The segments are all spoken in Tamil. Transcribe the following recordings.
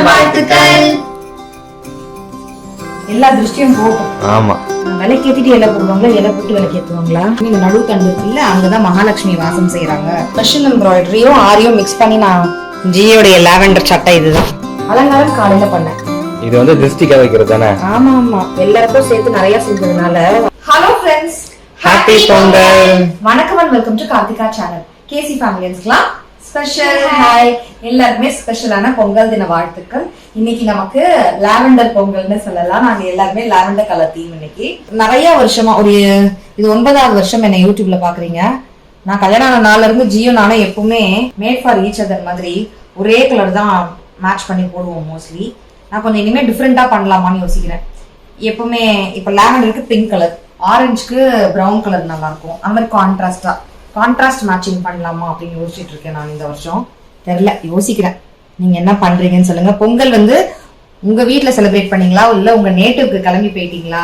நல்வாழ்த்துக்கள் எல்லா திருஷ்டியும் போகும். ஆமா. விளக்கேத்திட்டு இலை போடுவாங்களா இலை போட்டு விளக்கேத்துவாங்களா? இந்த நடுவு தண்டு இருக்குல்ல அங்கதான் மகாலட்சுமி வாசம் செய்யறாங்க மிஷின் எம்ப்ராய்டரியும் ஆரியும் மிக்ஸ் பண்ணி நான் ஜியோடைய லாவெண்டர் சட்டை இதுதான். அலங்காரம் காலையில பண்ணேன். இது வந்து திருஷ்டிக்காக வைக்கிறது தானே? ஆமா ஆமா. எல்லாருக்கும் சேர்த்து நிறைய செஞ்சதுனால. Hello friends Happy Pongal. வணக்கம் and welcome to Karthika channel KC ஃபேமிலிஸ்க்குலாம் special hi எல்லாருமே ஸ்பெஷலான பொங்கல் தின வாழ்த்துக்கள். இன்னைக்கு நமக்கு லாவெண்டர் பொங்கல்னு சொல்லலாம். நாங்க எல்லாருமே லாவெண்டர் கலர் தீம் இன்னைக்கு. நிறைய வருஷமா ஒரு இது ஒன்பதாவது வருஷம் என்ன யூடியூப்ல பாக்குறீங்க. நான் கல்யாணம் ஆன நாள்ல இருந்து ஜியோ நானும் எப்பவுமே மேட் ஃபார் ஈச் அதர் மாதிரி ஒரே கலர் தான் மேட்ச் பண்ணி போடுவோம் மோஸ்ட்லி நான் கொஞ்சம் இனிமே டிஃப்ரெண்டா பண்ணலாமான்னு யோசிக்கிறேன். எப்பவுமே இப்போ லாவெண்டருக்கு பிங்க் கலர் ஆரஞ்சுக்கு ப்ரௌன் கலர் நல்லா இருக்கும். அந்த மாதிரி கான்ட்ராஸ்டா கான்ட்ராஸ்ட் மேட்சிங் பண்ணலாமா அப்படின்னு யோசிச்சுட்டு இருக்கேன் நான் இந்த வருஷம். தெரில யோசிக்கிறேன். நீங்க என்ன பண்றீங்கன்னு சொல்லுங்க. பொங்கல் வந்து உங்க வீட்டில் செலிப்ரேட் பண்ணீங்களா? இல்லை உங்க நேட்டிவ்க்கு கிளம்பி போயிட்டீங்களா?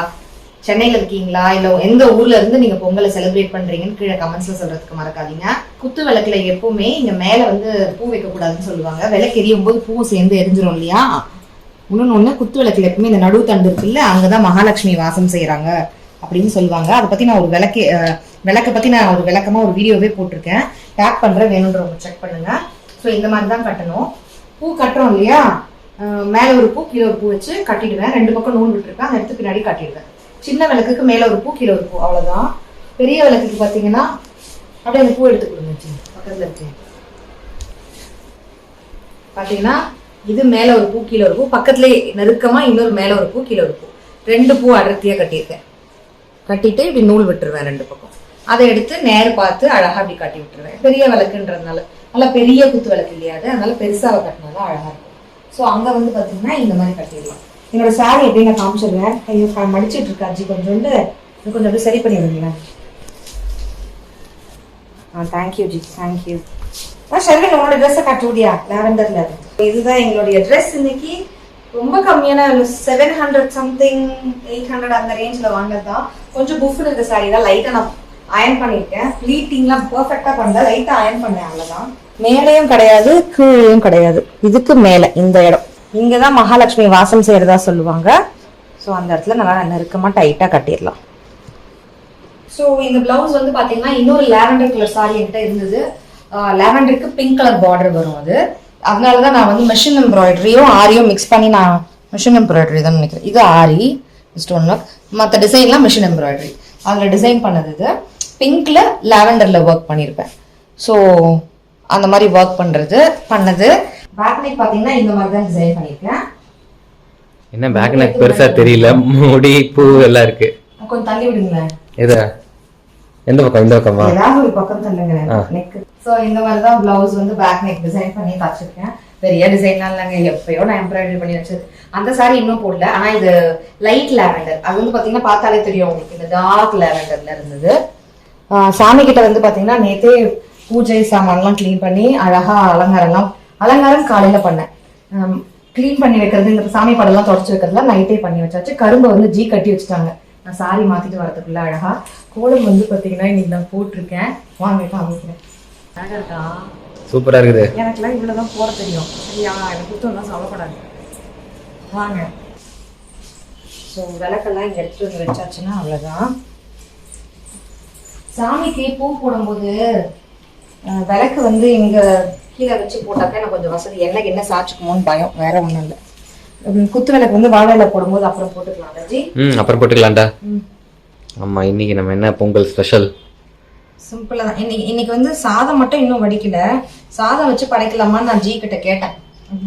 சென்னையில் இருக்கீங்களா? இல்லை எந்த ஊர்ல இருந்து நீங்க பொங்கலை செலிப்ரேட் பண்றீங்கன்னு கீழே கமெண்ட்ஸ்ல சொல்றதுக்கு மறக்காதீங்க. குத்து விளக்குல எப்பவுமே இங்க மேல வந்து பூ வைக்கக்கூடாதுன்னு சொல்லுவாங்க. விளக்கு எரியும் போது பூ சேர்ந்து எரிஞ்சிரும் இல்லையா? இன்னொன்னு ஒன்று குத்து விளக்குல எப்பவுமே இந்த நடுவு தண்டு இருக்குல்ல அங்கதான் மகாலட்சுமி வாசம் செய்யறாங்க அப்படின்னு சொல்லுவாங்க. அதை பத்தி நான் ஒரு விளக்கு விளக்க பற்றி நான் ஒரு விளக்கமாக ஒரு வீடியோவே போட்டிருக்கேன். டேக் பண்ணுறேன் வேணுன்றவங்க செக் பண்ணுங்கள் ஸோ இந்த மாதிரி தான் கட்டணும். பூ கட்டுறோம் இல்லையா? மேலே ஒரு பூ கீழே ஒரு பூ வச்சு கட்டிடுவேன். ரெண்டு பக்கம் நூல் விட்டுருப்பேன். அந்த எடுத்து பின்னாடி கட்டிடுவேன். சின்ன விளக்குக்கு மேலே ஒரு பூ கீழே ஒரு பூ அவ்வளோதான் பெரிய விளக்குக்கு பார்த்தீங்கன்னா அப்படியே அந்த பூ எடுத்து கொடுங்க சி, பக்கத்தில் இருக்கு. பார்த்தீங்கன்னா இது மேலே ஒரு பூ கீழே ஒரு பூ. பக்கத்துலேயே நெருக்கமாக இன்னொரு மேலே ஒரு பூ கீழே ஒரு பூ. ரெண்டு பூ அடர்த்தியாக கட்டியிருக்கேன். கட்டிட்டு இப்படி நூல் விட்டுருவேன் ரெண்டு பக்கம். அதை எடுத்து நேர் பார்த்து அழகா அப்படி கட்டி விட்டுருவேன். பெரிய விளக்குன்றதுனால. நல்லா பெரிய குத்து விளக்கு இல்லையாது அதனால பெருசாக கட்டினாலும் அழகாக இருக்கும். ஸோ அங்கே வந்து பார்த்தீங்கன்னா இந்த மாதிரி கட்டிடலாம். என்னோட சாரி எப்படி நான் காமிச்சிடுவேன் ஐயோ மடிச்சிட்டு இருக்கா அஜி கொஞ்சோண்டு இது கொஞ்சம் அப்படியே சரி பண்ணி விடுங்க ஆ thank you ji thank you ஆ ஷெல்வின் உன்னோட ட்ரெஸ்ஸை கட்டி விடியா லாவெண்டர்ல இதுதான் எங்களுடைய ட்ரெஸ் இன்னைக்கு. ரொம்ப கம்மியான seven hundred something eight hundred அந்த ரேஞ்சில் வாங்கினது தான் கொஞ்சம் புஃப்னு இருக்க சாரி தான். லைட்டாக நான் அயன் பண்ணியிருக்கேன். ப்ளீட்டிங்லாம் பர்ஃபெக்டாக பண்ணல. லைட்டாக அயன் பண்ணேன் அவ்வளோதான் மேலேயும் கிடையாது கீழேயும் கிடையாது. இதுக்கு மேலே இந்த இடம். இங்கே தான் மகாலட்சுமி வாசம் செய்கிறதா சொல்லுவாங்க. ஸோ அந்த இடத்துல நல்லா நெருக்கமாக டைட்டாக கட்டிடலாம். ஸோ இந்த பிளவுஸ் வந்து பாத்தீங்கன்னா இன்னொரு லாவெண்டர் கலர் சாரி என்கிட்ட இருந்தது. லாவெண்டருக்கு பிங்க் கலர் பார்டர் வரும் அது. அதனால தான் நான் வந்து மிஷின் எம்ப்ராய்டரியும் ஆரியும் மிக்ஸ் பண்ணி நான் மிஷின் எம்ப்ராய்டரி தான் நினைக்கிறேன். இது ஆரி ஸ்டோன் ஒர்க் மற்ற டிசைன்லாம் மிஷின் எம்ப்ராய்டரி அதில் டிசைன் பண்ணது இது. பிங்க்ல லாவெண்டர்ல ஒர்க் பண்ணியிருப்பேன் ஸோ அந்த மாதிரி ஒர்க் பண்றது பண்ணது. பேக் நெக் பார்த்தீங்கன்னா இந்த மாதிரி தான் டிசைன் பண்ணியிருக்கேன் என்ன பேக் நெக் பெருசா தெரியல. முடி பூ எல்லாம் இருக்கு. கொஞ்சம் தள்ளி விடுங்களேன் எது? எந்த பக்கம்? இந்த பக்கமா? ஏதாவது ஒரு பக்கம் தள்ளுங்க நெக் சோ இந்த மாதிரி தான் பிளவுஸ் வந்து பேக் நெக் டிசைன் பண்ணி தச்சிருக்கேன். பெரிய டிசைன்லாம் இல்லைங்க. எப்பயோ நான் எம்ப்ராய்டரி பண்ணி வச்சது. அந்த சாரி இன்னும் போடல. ஆனா இது லைட் லாவெண்டர் அது வந்து பாத்தீங்கன்னா பார்த்தாலே தெரியும் உங்களுக்கு. இந்த டார்க் லாவெண்டர்ல இருந்தது. சாமி கிட்ட வந்து பாத்தீங்கன்னா நேத்தே பூஜை சாமான்லாம் க்ளீன் பண்ணி அழகா அலங்காரம்லாம் அலங்காரம் காலையில பண்ணேன். க்ளீன் பண்ணி வைக்கிறது இந்த சாமி படம்லாம் தொடச்சு வைக்கிறதுலாம் நைட்டே பண்ணி வச்சாச்சு. கரும்பை வந்து ஜீ கட்டி வச்சுட்டாங்க. நான் சாரி மாத்திட்டு வரதுக்குள்ள அழகா. கோலம் வந்து பாத்தீங்கன்னா இன்னைக்கு நான் போட்டிருக்கேன். வாங்க காமிக்கிறேன் இருக்கா? சூப்பரா இருக்குது. எனக்குலாம் இவ்வளவுதான் போட தெரியும். சரியா எனக்கு புத்தகம்லாம் சொல்லப்படாது வாங்க. ஸோ விளக்கெல்லாம் இங்க எடுத்துட்டு வந்து வச்சாச்சுன்னா அவ்வளவுதான். சாமிக்கு பூ போடும்போது விளக்கு வந்து இங்க கீழே வச்சு போட்டாக்க எனக்கு கொஞ்சம் வசதி. எண்ணெய்க்கு என்ன சாச்சுக்குமோன்னு பயம். வேற ஒண்ணும் இல்லை. குத்து விளக்கு வந்து வாழையில போடும்போது அப்புறம் போட்டுக்கலாம் ரஜி ம் அப்புறம் போட்டுக்கலாம்டா. ஆமா இன்னைக்கு நம்ம என்ன பொங்கல் ஸ்பெஷல் சிம்பிளா தான். இன்னைக்கு இன்னைக்கு வந்து சாதம் மட்டும் இன்னும் வடிக்கல. சாதம் வச்சு படைக்கலாமான்னு நான் ஜி கிட்ட கேட்டேன்.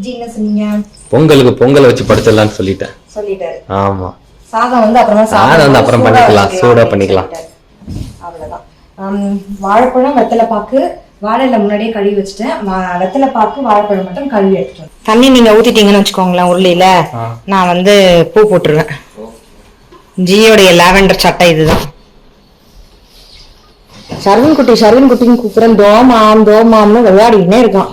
ஜி என்ன சொன்னீங்க? பொங்கலுக்கு பொங்கல் வச்சு படைச்சிடலாம்னு சொல்லிட்டேன். சொல்லிட்டாரு. ஆமா. சாதம் வந்து அப்புறமா சாதம் வந்து அப்புறம் பண்ணிக்கலாம், வச்சுக்கலாம் சூடா அப்படின்னு பண்ணிக்கலாம். வாழைப்பழம் வெத்தலை பாக்கு வாழையில முன்னாடியே கழுவி வச்சுட்டேன். வெத்தலை பாக்கு வாழைப்பழம் மட்டும் கழுவி எடுத்துட்டேன் தண்ணி நீங்க ஊத்திட்டீங்கன்னு வச்சுக்கோங்களேன் உருளையில. நான் வந்து பூ போட்டுருவேன். ஜியோடைய லாவெண்டர் சட்டை இதுதான். சர்வன் குட்டி சர்வன் குட்டின்னு கூப்பிடுறேன். தோமாம் தோமாம்னு விளையாடிக்கினே இருக்கான்.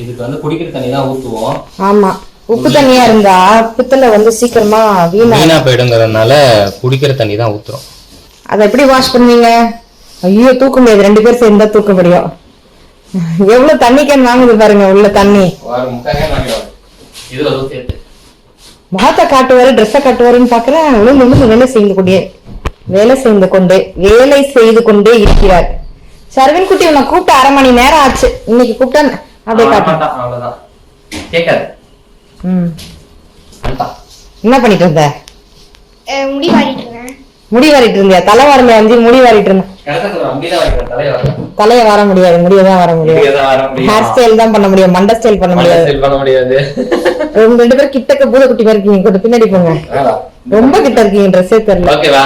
இதுக்கு வந்து குடிக்கிற தண்ணி தான் ஊத்துவோம். ஆமா. உப்பு தண்ணியா இருந்தா பித்தளை வந்து சீக்கிரமா வீணா வீணா போயிடுங்கிறதுனால குடிக்கிற தண்ணி தான் ஊத்துறோம். அதை எப்படி வாஷ் பண்ணுவீங்க? ஐயோ தூக்க முடியாது ரெண்டு பேர் சேர்ந்தா தூக்க முடியும் எவ்வளவு தண்ணி கேன் வாங்குது பாருங்க உள்ள தண்ணி. முகத்தை காட்டுவாரு ட்ரெஸ்ஸை காட்டுவாருன்னு பாக்குறேன். ஒழுங்கு வேலை செய்து கொண்டே வேலை செய்து கொண்டே வேலை செய்து கொண்டே இருக்கிறார். சர்வின் குட்டி உன்னை கூப்பிட்டு அரை மணி நேரம் ஆச்சு. இன்னைக்கு கூப்பிட்டா அப்படியே காட்டு. மாட்டான், அவ்வளவுதான். கேட்காது. ம். வந்துட்டான். என்ன பண்ணிட்டு இருந்த முடி இருந்தேன் முடி வாரிட்டு இருந்தியா? தலை வாரல வந்து முடி வாரிட்டு இருந்தேன் தலையை வர முடியாது முடிய தான் வர முடியாது வர. ஹேர் ஸ்டைல் தான் பண்ண முடியும் மண்டை ஸ்டைல் பண்ண முடியாது. பண்ண முடியாது. உங்க ரெண்டு பேரும் கிட்டக்க பூதக்குட்டி மாதிரி இருக்கீங்க. கொஞ்சம் பின்னாடி போங்க. ரொம்ப கிட்ட இருக்கீங்க ட்ரெஸ்ஸே தெரியல. ஓகேவா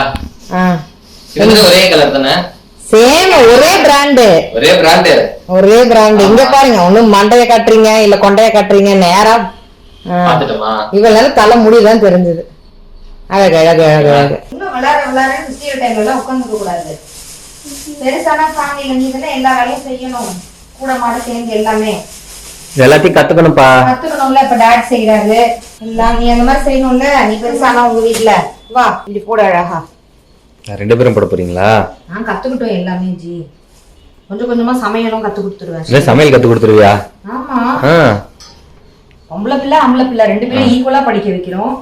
ஒரே கலர் தானே? சேம் ஒரே பிராண்டு ஒரே பிராண்டு ஒரே பிராண்ட் இங்க பாருங்க ஒண்ணு மண்டைய காட்டுறீங்க இல்ல கொண்டைய காட்டுறீங்க நேரா. இவ்வளவு நேரம் தலை முடிதான் தெரிஞ்சது. அழகு அழகு அழகு அழகு. இன்னும் விளையாட விளையாட சுத்திய டைம்ல உட்காந்துக்க கூடாது பெருசான நீ தானே எல்லா வேலையும் செய்யணும். கூட மாட சேர்ந்து எல்லாமே. எல்லாத்தையும் கத்துக்கணும்ப்பா. கத்துக்கணும்ல இப்ப டாட் செய்யறாரு எல்லாம் நீ அந்த மாதிரி செய்யணும்ல? நீ பெருசானா உங்க வீட்ல? வா இப்படி போட அழகா. ரெண்டு பேரும் போட போறீங்களா? நான் கத்துக்கிட்டோம் எல்லாமே ஜி. கொஞ்சம் கொஞ்சமா சமையலும் கத்து கொடுத்துருவேன். இல்ல சமையல் கத்து கொடுத்துருவியா? ஆமா. பொம்பளை பிள்ளை ஆம்பளை பிள்ளை ரெண்டு பேரும் ஈக்குவலா படிக்க வைக்கிறோம்.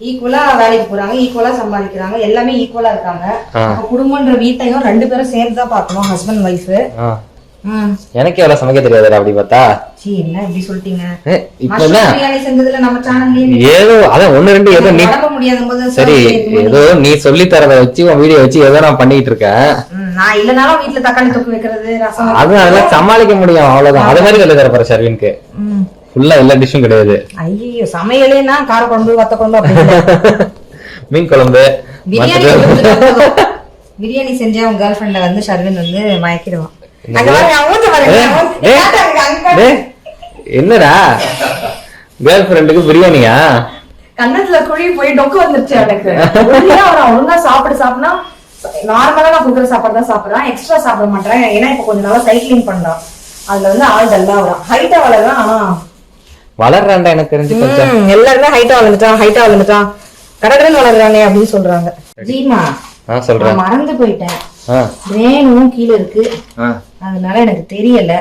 ஈக்குவலா வேலைக்கு போறாங்க ஈக்குவலா சம்பாதிக்கிறாங்க எல்லாமே ஈக்குவலா இருக்காங்க. குடும்பம்ன்ற வீட்டையும் ரெண்டு பேரும் சேர்ந்து தான் பார்க்கணும் ஹஸ்பண்ட் ஒய்ஃப் எனக்கு எவ்வளவு சமைக்க தெரியாதுடா அப்படி பார்த்தா. என்ன இப்படி சொல்லிட்டீங்க? இப்ப ஏதோ அதான் ஒண்ணு ரெண்டு ஏதோ நீ சரி ஏதோ நீ சொல்லி தரத வச்சு உன் வீடியோ வச்சு ஏதோ நான் பண்ணிட்டு இருக்கேன். நான் இல்லனாலும் வீட்ல தக்காளி தொக்கு வைக்கிறது ரசம் அது அதெல்லாம் சமாளிக்க முடியும் அவ்வளவுதான். அது மாதிரி சொல்லி தர போற ம். ஃபுல்லா எல்லா டிஷ்ஷும் கிடையாது. ஐயோ சமையலேனா கார குழம்பு வத்த குழம்பு. மீன் குழம்பு பிரியாணி. பிரியாணி செஞ்சா உங்க கேர்ள் ஃப்ரெண்ட வந்து ஷர்வின் வந்து மயக்கிடுவான். என்னடா? கேர்ள் ஃப்ரெண்டுக்கு பிரியாணியா? கன்னத்துல குழி போய் டொக்கு வந்துருச்சு அவனுக்கு ஒழுங்கா சாப்பிடு சாப்பிடா நார்மலா நான் குடுக்குற சாப்பாடு தான் சாப்பிடுறான் எக்ஸ்ட்ரா சாப்பிட மாட்டேன். ஏன்னா இப்ப கொஞ்ச நாளா சைக்கிளிங் பண்றான். அதுல வந்து ஆள் டல்லா வரான். ஹைட்டா வளர்றான் ஆனா வளர்றான்டா எனக்கு தெரிஞ்சு கொஞ்சம். எல்லாருமே ஹைட்டா வளர்ந்துட்டான் ஹைட்டா வளர்ந்துட்டான். கடகடன் வளர்றானே அப்படின்னு சொல்றாங்க. ஜீமா ஆ சொல்றேன். நான் மறந்து போயிட்டேன். ஆ. ரேணும் கீழே இருக்கு. அதனால எனக்கு தெரியல.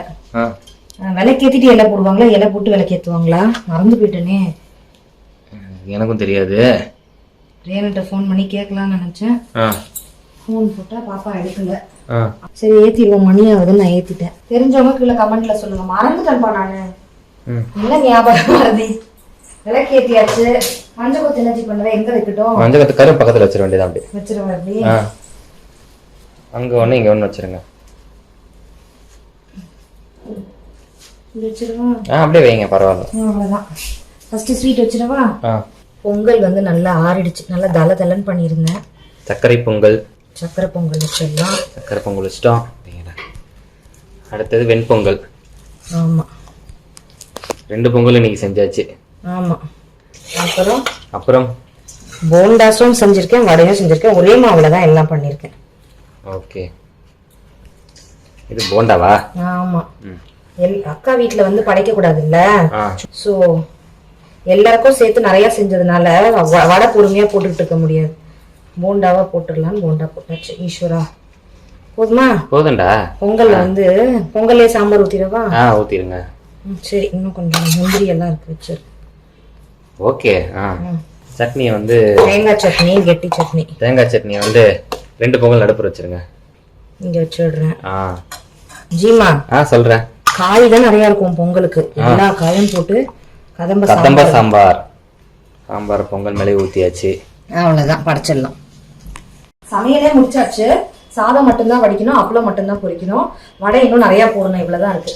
விளக்கேத்திட்டு இலை போடுவாங்களா? இலை போட்டு விளக்கேத்துவாங்களா? மறந்து போயிட்டேனே. எனக்கும் தெரியாது. ரேணுகிட்ட ஃபோன் பண்ணி கேட்கலாம்னு நினைச்சேன். ஃபோன் போட்டா பாப்பா எடுக்கல. சரி ஏத்திடுவோம். மணி ஆகுதுன்னு நான் ஏத்திட்டேன். தெரிஞ்சவங்க கீழே கமெண்ட்ல சொல்லுங்க. மறந்துட்டேன்ப்பா நானு. என்ன ஞாபகம் வருது. விளக்கு ஏத்தியாச்சு மஞ்சள் கொத்து எனர்ஜி பண்ணுவேன் எங்க வைக்கட்டும்? மஞ்சள் கத்து கரும் பக்கத்துல வச்சிட வேண்டியதான் அப்படி? வச்சிருவேன் அப்படி. ஆ. அங்க ஒண்ணு இங்க ஒண்ணு வச்சிருங்க. ஆ அப்படியே வைங்க பரவாயில்ல. அவ்வளவுதான். ஃபர்ஸ்ட் ஸ்வீட் வச்சிடவா? ஆ. பொங்கல் வந்து நல்லா ஆறிடுச்சு. நல்லா தல தலன்னு பண்ணியிருந்தேன். சர்க்கரை பொங்கல். சக்கரை பொங்கல் வச்சிடலாம். சர்க்கரை பொங்கல் வச்சிட்டோம். அடுத்தது வெண்பொங்கல். ஆமா. ரெண்டு பொங்கல் இன்னைக்கு செஞ்சாச்சு. ஆமா. அப்புறம்? அப்புறம்? போண்டாஸும் செஞ்சிருக்கேன் வடையும் செஞ்சிருக்கேன் ஒரே மாவுல தான் எல்லாம் பண்ணியிருக்கேன் ஓகே. இது போண்டாவா? ஆமா. அக்கா வீட்ல வந்து படைக்க கூடாதுல்ல? ஆ. சோ எல்லாருக்கும் சேர்த்து நிறைய செஞ்சதுனால வடை பொறுமையா போட்டுட்டு இருக்க முடியாது. போண்டாவா போட்டுடலாம்னு போண்டா போட்டாச்சு ஈஸ்வரா. போதுமா? போதும்டா. பொங்கல்ல வந்து பொங்கல்லே சாம்பார் ஊத்திடவா? ஊத்திடுங்க. சரி இன்னும் கொஞ்சம் முந்திரி எல்லாம் இருக்கு வச்சு ஓகே ஆ. சட்னியை வந்து தேங்காய் சட்னி கெட்டி சட்னி. தேங்காய் சட்னியை வந்து ரெண்டு பொங்கல் நடுப்புற வச்சிருங்க. இங்க வச்சிடுறேன். ஆ. ஜீமா ஆ சொல்றேன். காய் தான் நிறைய இருக்கும் பொங்கலுக்கு. எல்லா காயும் போட்டு கதம்ப கதம்ப சாம்பார். சாம்பார் பொங்கல் மேலே ஊத்தியாச்சு. அவ்வளவுதான் படைச்சிடலாம். சமையலே முடிச்சாச்சு. சாதம் மட்டும்தான் வடிக்கணும் அப்பளம் மட்டும்தான் பொரிக்கணும் வடை இன்னும் நிறைய போடணும் இவ்வளவுதான் இருக்கு.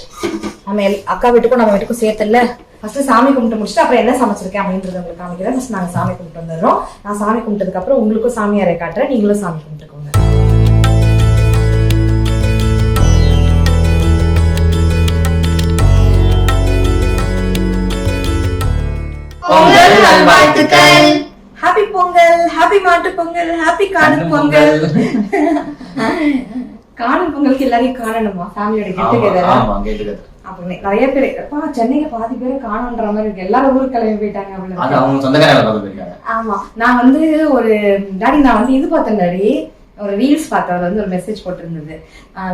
நம்ம எல்- அக்கா வீட்டுக்கும் நம்ம வீட்டுக்கும் சேர்த்தல ஃபர்ஸ்ட் சாமி கும்பிட்டு முடிச்சுட்டு அப்புறம் என்ன சமைச்சிருக்கேன் அப்படின்றத உங்களுக்கு காமிக்கிறேன். ஃபர்ஸ்ட் நாங்க சாமி கும்பிட்டு வந்துடுறோம். நான் சாமி கும்பிட்டதுக்கு அப்புறம் உங்களுக்கும் சாமியாரை காட்டுறேன். நீங்களும் சாமி கும்பிட்டுக்கோங்க. பொங்கல் நல்வாழ்த்துக்கள். ஹாப்பி பொங்கல் ஹாப்பி மாட்டு பொங்கல் ஹாப்பி காணும் பொங்கல். காணும் பொங்கலுக்கு எல்லாரையும் காணணுமா? ஃபேமிலியோட கெட் டுகெதர் நிறைய பேர் அப்பா சென்னையில பாதி பேர் காணுன்ற மாதிரி இருக்கு. எல்லாரும் ஊருக்கு கிளம்பி போயிட்டாங்க சொந்தக்காரங்க ஆமா. நான் வந்து ஒரு டாடி நான் வந்து இது பார்த்தேன் டாடி. ஒரு ரீல்ஸ் பார்த்தேன். அதுல வந்து ஒரு மெசேஜ் போட்டிருந்தது.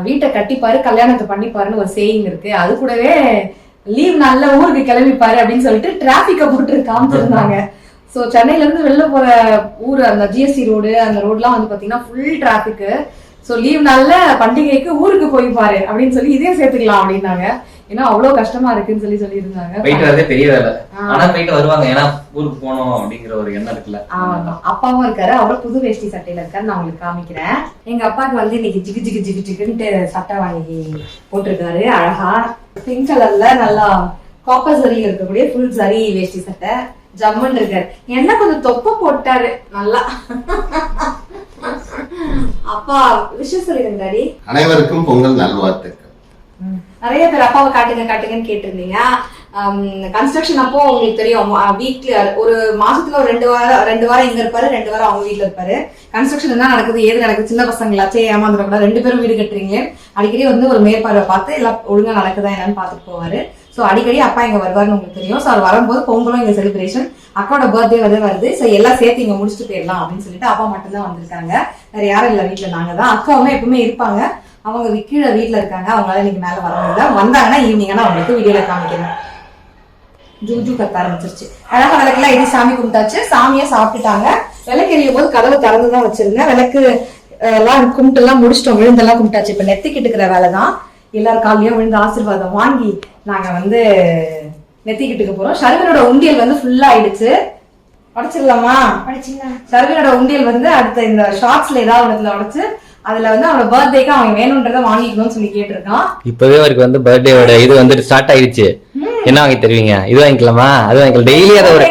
வீட்டை கட்டிப்பாரு கல்யாணத்தை பண்ணிப்பாருன்னு ஒரு சேயிங் இருக்கு. அது கூடவே லீவ் நல்ல ஊருக்கு கிளம்பிப்பாரு அப்படின்னு சொல்லிட்டு டிராபிக்க போட்டு காமிச்சிருந்தாங்க. சோ சென்னையில இருந்து வெளில போற ஊர் அந்த ஜிஎஸ்டி ரோடு அந்த ரோட்லாம் வந்து பாத்தீங்கன்னா ஃபுல் டிராபிக் சோ லீவ் நாள்ல பண்டிகைக்கு ஊருக்கு போய்ப்பாரு அப்படின்னு சொல்லி இதையும் சேர்த்துக்கலாம் அப்படின்னாங்க. ஏன்னா அவ்வளவு கஷ்டமா இருக்குன்னு சொல்லி சொல்லியிருந்தாங்க. போயிட்டு வரதே பெரிய வேலை. ஆனா போயிட்டு வருவாங்க. ஏன்னா ஊருக்கு போகணும் அப்படிங்கிற ஒரு எண்ணம் இருக்குல்ல. ஆமா. அப்பாவும் இருக்காரு. அவரும் புது வேஷ்டி சட்டையில இருக்காரு. நான் உங்களுக்கு காமிக்கிறேன். எங்க அப்பாவுக்கு வந்து இன்னைக்கு ஜிகு ஜிகு ஜிகு ஜிகுன்ட்டு சட்டை வாங்கி போட்டிருக்காரு. அழகா பிங்க் கலர்ல நல்லா காப்பர் சரியில் இருக்கக்கூடிய ஃபுல் சரி வேஷ்டி சட்டை. ஜம்முன்னு இருக்காரு. என்ன கொஞ்சம் தொப்பை போட்டாரு. நல்லா. அப்பா விஷயம் சொல்லிடுங்க டாடி. அனைவருக்கும் பொங்கல் நல்வாழ்த்துக்கள். நிறைய பேர் அப்பாவை காட்டுங்க காட்டுங்கன்னு கேட்டிருந்தீங்க. கன்ஸ்ட்ரக்ஷன் அப்போ உங்களுக்கு தெரியும் வீக்லி ஒரு மாசத்துல ஒரு ரெண்டு வாரம் ரெண்டு வாரம் இங்க இருப்பாரு ரெண்டு வாரம் அவங்க வீட்ல இருப்பாரு. கன்ஸ்ட்ரக்ஷன் என்ன நடக்குது ஏது நடக்குது சின்ன பசங்களாச்சே ஏமாந்துடக்கூடாது ரெண்டு பேரும் வீடு கட்டுறீங்களே அடிக்கடி வந்து ஒரு மேற்பார்வை பார்த்து எல்லாம் ஒழுங்கா நடக்குதா என்னன்னு பார்த்துட்டு போவாரு. ஸோ அடிக்கடி அப்பா இங்கே வருவார்னு உங்களுக்கு தெரியும். ஸோ அவர் வரும்போது பொங்கலும் இங்கே செலிப்ரேஷன் அக்காவோட பர்த்டே வந்து வருது. ஸோ எல்லாம் சேர்த்து இங்க முடிச்சுட்டு போயிடலாம் அப்படின்னு சொல்லிட்டு அப்பா மட்டும்தான் வந்திருக்காங்க. வேற யாரும் இல்லை வீட்டுல நாங்க தான். அக்காவும் எப்பவுமே இருப்பாங்க. அவங்க கீழே வீட்டில் இருக்காங்க. அவங்களால இன்னைக்கு மேல வர முடியல. வந்தாங்கன்னா ஈவினிங் நான் அவங்களுக்கு வீடியோவில் காமிக்கிறேன். ஜூஜு கத்த ஆரம்பிச்சிருச்சு. அழகா விளக்கெல்லாம் எது சாமி கும்பிட்டாச்சு. சாமியை சாப்பிட்டுட்டாங்க. விளக்கு எரியும் போது கதவு திறந்து தான் வச்சிருந்தேன். விளக்கு எல்லாம் கும்பிட்டு எல்லாம் முடிச்சிட்டோம். விழுந்தெல்லாம் கும்பிட்டாச்சு. இப்ப நெத்திக்கிட்டு இருக்கிற வேலை தான் எல்லார் காலையும் விழுந்து ஆசீர்வாதம் வாங்கி நாங்க வந்து நெத்திக்கிட்டுக்கு போறோம். ஷர்வினோட உண்டியல் வந்து ஃபுல்லா ஆயிடுச்சு. உடைச்சிடலாமா ஷர்வினோட உண்டியல் வந்து அடுத்த இந்த ஷார்ட்ஸ்ல ஏதாவது ஒண்ணுல உடைச்சு அதுல வந்து அவனோட பர்த்டேக்கு அவன் வேணும்ன்றத வாங்கிக்கணும்னு சொல்லி கேட்டிருக்கான். இப்பவே அவருக்கு வந்து பர்த்டேவோட இது வந்துட்டு ஸ்டார்ட் ஆயிடுச்சு என்ன வாங்கி தருவீங்க? இது வாங்கிக்கலாமா? அது வாங்கிக்கலாம். டெய்லி அதை ஒரு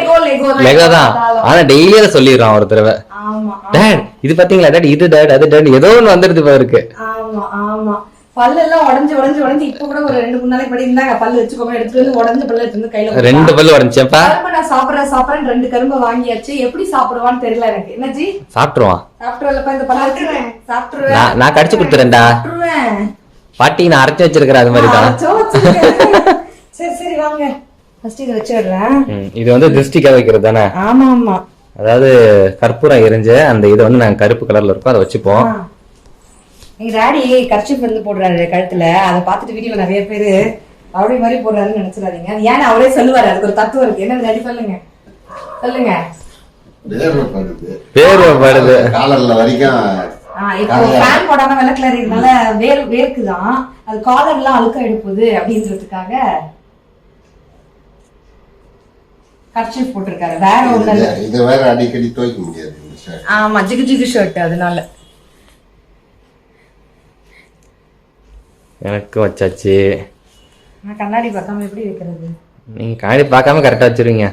லெகோ தான். ஆனா டெய்லி அதை சொல்லிடுறான் ஒரு தடவை. ஆமா டேட் இது பாத்தீங்களா? டேட் இது டேட் அது டேட் ஏதோ ஒண்ணு வந்துருது இப்ப அவருக்கு. ஆமா ஆமா. பல்லு எல்லாம் உடஞ்சு உடஞ்சு உடஞ்சு இப்ப கூட ஒரு ரெண்டு மூணு நாளைக்கு படி இருந்தாங்க. பல்லு வச்சுக்கோங்க எடுத்துட்டு வந்து உடஞ்ச பல்லு எடுத்து வந்து கையில. ரெண்டு பல்லு உடஞ்சுப்பா கரும்பு நான் சாப்பிடுறேன் சாப்பிடுறேன் ரெண்டு கரும்பு வாங்கியாச்சு. எப்படி சாப்பிடுவான்னு தெரியல எனக்கு. என்ன ஜி? சாப்பிட்டுருவான். சாப்பிட்டுருவேன்ப்பா இந்த பல்லு வச்சுருவேன் சாப்பிட்டுருவேன். நான் கடிச்சு கொடுத்துறேன்டா. பாட்டி நான் அரைச்சு வச்சிருக்கிறேன் அது மாதிரி தான். சரி சரி வாங்க. ஃபர்ஸ்ட் இதை வச்சிடுறேன் இது வந்து திருஷ்டிக்காக வைக்கிறது தானே? ஆமா ஆமா. அதாவது கற்பூரம் எரிஞ்ச அந்த இதை வந்து நாங்க கருப்பு கலர்ல இருக்கும் அதை வச்சுப்போம். ஆ. எங்க டாடி கர்ச்சிப் வந்து போடுறாரு கழுத்துல. அதை பார்த்துட்டு வீடியோல நிறைய பேரு அவரே மாதிரி போடுறாருன்னு நினைச்சிடாதீங்க. ஏன்னு அவரே சொல்லுவாரு. அதுக்கு ஒரு தத்துவம் இருக்கு. என்ன டாடி சொல்லுங்க. சொல்லுங்க. வேர்வைப்படுது வேர்வைப்படுது. காலர்ல வரைக்கும் ஆ, இப்போ ஃபேன் போடாம இருக்கனால வேர் வேர்க்குதான். அது காலர் எல்லாம் அழுக்க எடுப்புது அப்படின்றதுக்காக கர்ச்சிப் போட்டிருக்காரு. வேற ஒண்ணு இல்ல. இது- இது வேற அடிக்கடி துவைக்க முடியாது இந்த shirt. ஆமா ஜிகு ஜிகு ஷர்ட் அதனால. எனக்கு வச்சாச்சு. கண்ணாடி பார்க்காம எப்படி வைக்கிறது? நீங்க காணி பார்க்காம கரெக்டா வச்சிருவீங்க.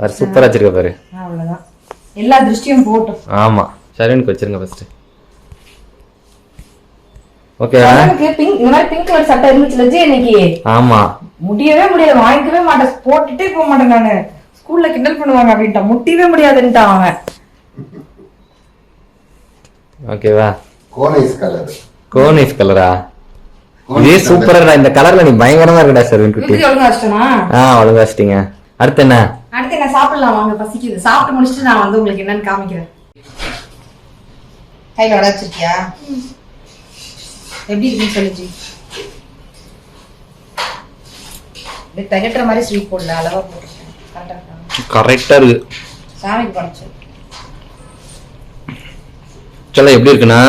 வேற சூப்பரா வச்சிருக்க பாரு. அவ்வளவுதான். எல்லா திருஷ்டியும் போட்டும். ஆமா. சரவணுக்கு வச்சிருங்க ஃபர்ஸ்ட் ஓகே எனக்கு பிங்க் இந்த மாதிரி பிங்க் கலர் சட்டை இருந்துச்சுல ஜி இன்னைக்கு? ஆமா. முடியவே முடியாது. வாங்கிக்கவே மாட்டேன். போட்டுட்டே போக மாட்டேன் நானு. ஸ்கூல்ல கிண்டல் பண்ணுவாங்க அப்படின்ட்டான். முட்டியவே முடியாதுன்ட்டான் அவன். ஓகேவா கோனைஸ் கலர் கோனிஸ் கலரா இதே சூப்பரா இந்த கலர்ல நீ பயங்கரமா இருக்கடா சரவண் குட்டி ஆ ஒழுங்கா வச்சிட்டீங்க அடுத்து என்ன? அடுத்து என்ன சாப்பிடலாம் வாங்க பசிக்குது. சாப்பிட்டு முடிச்சுட்டு நான் வந்து உங்களுக்கு என்னன்னு காமிக்கிறேன். கையில வட வச்சிருக்கியா? எப்படி இருக்குன்னு சொல்லு ஜி. இது திகட்டுற மாதிரி ஸ்வீட் போடல அளவா போட்டுருக்கேன். கரெக்டா இருக்கா? கரெக்டா இருக்கு. சாமிக்கு படைச்சு. சொல்ல எப்படி இருக்குன்னா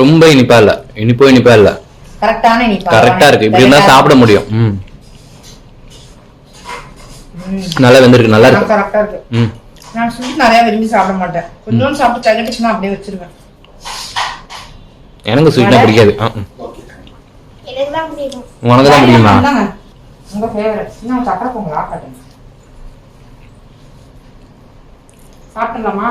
ரொம்ப இனிப்பா இல்ல. இனிப்போ இனிப்பா இல்ல. கரெக்டான இனிப்பா கரெக்டா இருக்கு. இப்படி இருந்தா சாப்பிட முடியும். ம். நல்லா வெந்திருக்கு. நல்லா இருக்கு. கரெக்டா இருக்கு. ம். நான் ஸ்வீட் நிறைய விரும்பி சாப்பிட மாட்டேன். கொஞ்சோண்டு சாப்பிட்டு தகட்டுச்சுன்னா அப்படியே வச்சிருவேன். எனக்கு ஸ்வீட்னா பிடிக்காது. ஆ, ம். எனக்கு தான் பிடிக்கும். உனக்கு தான் பிடிக்குமா. உங்க ஃபேவரட் இன்னும் சக்கரை பொங்கல் ஆக்கட்டும் சாப்பிடலாமா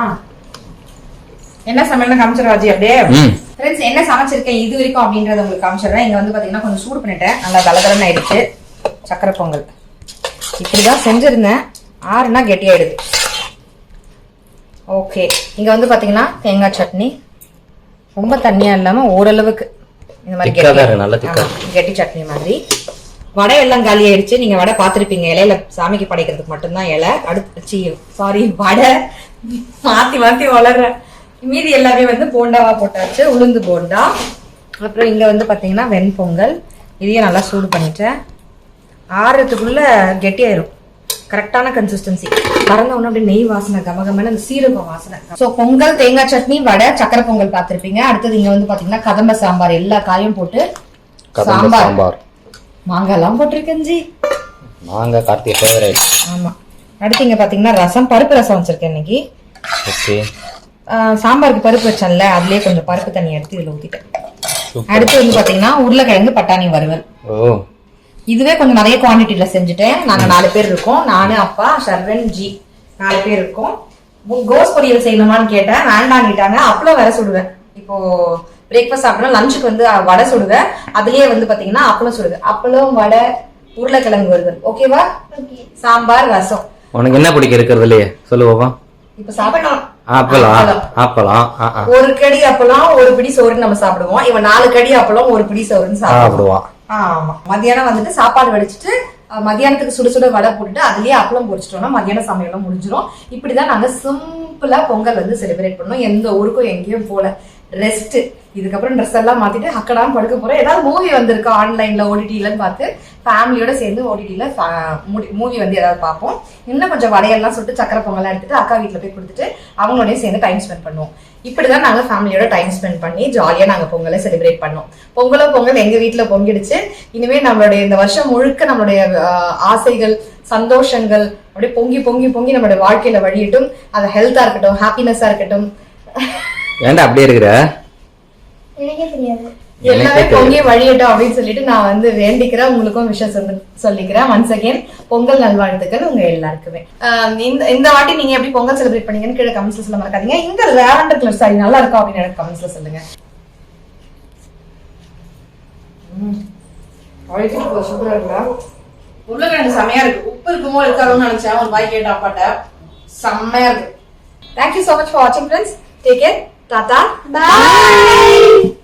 என்ன சமையல்னு காமிச்சிருவாஜி அப்படியே. ம். ஃப்ரெண்ட்ஸ் என்ன சமைச்சிருக்கேன் இது வரைக்கும் அப்படின்றத உங்களுக்கு காமிச்சிடுறேன். இங்க வந்து பாத்தீங்கன்னா கொஞ்சம் சூடு பண்ணிட்டேன். நல்லா கலகலன்னு ஆயிடுச்சு. சக்கரை பொங்கல். இப்படிதான் செஞ்சிருந்தேன். ஆறுனா கெட்டியாயிடுது ஓகே இங்க வந்து பாத்தீங்கன்னா தேங்காய் சட்னி. ரொம்ப தண்ணியா இல்லாம ஓரளவுக்கு இந்த மாதிரி தான் கெட்டி சட்னி மாதிரி. வடை எல்லாம் காலி ஆயிடுச்சு. நீங்க வடை பார்த்திருப்பீங்க இலையில சாமிக்கு படைக்கிறதுக்கு மட்டும்தான் இலை. அடுத்து சாரி வடை. மாத்தி மாத்தி வளர்றேன். மீதி எல்லாமே வந்து போண்டாவா போட்டாச்சு உளுந்து போண்டா. அப்புறம் இங்க வந்து பாத்தீங்கன்னா வெண்பொங்கல். இதையும் நல்லா சூடு பண்ணிட்டேன். ஆறுறதுக்குள்ள கெட்டியாயிரும் கரெக்டான கன்சிஸ்டன்சி பறந்த உடனே அப்படியே நெய் வாசனை கமகமான அந்த சீரகம் வாசனை. ஸோ பொங்கல் தேங்காய் சட்னி வடை சக்கரை பொங்கல் பார்த்திருப்பீங்க. அடுத்தது இங்க வந்து பாத்தீங்கன்னா கதம்ப சாம்பார். எல்லா காயும் போட்டு சாம்பார். மாங்காய் எல்லாம் போட்டிருக்கேன் ஜி நாங்க கார்த்திகை ஃபேவரேட் ஆமா. அடுத்து இங்க பாத்தீங்கன்னா ரசம் பருப்பு ரசம் வச்சிருக்கேன் இன்னைக்கு. ஓகே. சாம்பாருக்கு பருப்பு வச்சேன்ல அதுலயே கொஞ்சம் பருப்பு தண்ணி எடுத்து இதுல ஊத்திட்டேன். அடுத்து வந்து பாத்தீங்கன்னா உருளைக்கிழங்கு பட்டாணி வறுவல். இதுவே கொஞ்சம் நிறைய குவாண்டிட்டியில செஞ்சுட்டேன். நாங்க நாலு பேர் இருக்கோம். நானு அப்பா ஷர்வன் ஜி நாலு பேர் இருக்கோம். கோஸ் பொரியல் செய்யணுமான்னு கேட்டேன். வேண்டான்னுட்டாங்க அப்பளம் வேற சுடுவேன். இப்போ பிரேக்ஃபாஸ்ட் சாப்பிடணும். லஞ்சுக்கு வந்து வடை சுடுவேன். அதுலயே வந்து பாத்தீங்கன்னா அப்பளம் சுடுவேன். அப்பளம் வடை உருளைக்கிழங்கு வருவல் ஓகேவா ஓகே சாம்பார் ரசம். உனக்கு என்ன பிடிக்கும் இருக்கிறதுலயே? சொல்லு பாப்பா. இப்ப சாப்பிடணும். ஆ ஆ. ஒரு கடி அப்பளம் ஒரு பிடி சோறு நம்ம சாப்பிடுவோம். இவன் நாலு கடி அப்பளம் ஒரு பிடி சோறுன்னு சாப்பிடுவான். ஆமா. மத்தியானம் வந்துட்டு சாப்பாடு வடிச்சிட்டு மத்தியானத்துக்கு சுட சுட வடை போட்டுட்டு அதுலயே அப்பளம் பொரிச்சிட்டோம்னா மத்தியான சமையலும் முடிஞ்சிரும். இப்படிதான் நாங்க சிம்பிளா பொங்கல் வந்து செலிப்ரேட் பண்ணோம். எந்த ஊருக்கும் எங்கேயும் போல. ரெஸ்ட் இதுக்கப்புறம் ட்ரெஸ் எல்லாம் மாத்திட்டு அக்கடான்னு படுக்க போறேன். ஏதாவது மூவி வந்திருக்கு ஆன்லைன்ல ஓடிடிலன்னு பார்த்து ஃபேமிலியோட சேர்ந்து ஓடிடியில மூவி வந்து ஏதாவது பார்ப்போம். இன்னும் கொஞ்சம் வடையெல்லாம் சுட்டு சக்கரை பொங்கல்லாம் எடுத்துட்டு அக்கா வீட்டில் போய் கொடுத்துட்டு அவங்களோடய சேர்ந்து டைம் ஸ்பெண்ட் பண்ணுவோம். இப்படிதான் நாங்க ஃபேமிலியோட டைம் ஸ்பெண்ட் பண்ணி ஜாலியா நாங்க பொங்கலை செலிப்ரேட் பண்ணோம். பொங்கலோ பொங்கல் எங்க வீட்டில் பொங்கிடுச்சு. இனிமே நம்மளுடைய இந்த வருஷம் முழுக்க நம்மளுடைய ஆசைகள் சந்தோஷங்கள் அப்படியே பொங்கி பொங்கி பொங்கி நம்மளுடைய வாழ்க்கையில வழியட்டும். அது ஹெல்த்தா இருக்கட்டும் ஹாப்பினஸா இருக்கட்டும். ஏன்டா அப்படியே இருக்கிற? எனக்கே தெரியாது. எல்லாமே பொங்கி வழியட்டும் அப்படின்னு சொல்லிட்டு நான் வந்து வேண்டிக்கிறேன். உங்களுக்கும் விஷயம் சொல்லி சொல்லிக்கிறேன். ஒன்ஸ் அகேன் பொங்கல் நல்வாழ்த்துக்கள் உங்க எல்லாருக்குமே. இந்த இந்த வாட்டி நீங்க எப்படி பொங்கல் செலிப்ரேட் பண்ணீங்கன்னு கீழே கமெண்ட்ஸ்ல சொல்ல மறக்காதீங்க. இந்த லேவண்டர் கலர் சாரி நல்லா இருக்கா அப்படின்னு எனக்கு கமெண்ட்ஸ்ல சொல்லுங்க. சூப்பரா இருக்கா? உருளைக்கிழங்கு செம்மையா இருக்கு. உப்பு இருக்குமோ இருக்காதுன்னு நினைச்சேன். ஒரு பாய் கேட்ட அப்பாட்ட. செம்மையா இருக்கு. Thank you so much for வாட்சிங் friends take care tata bye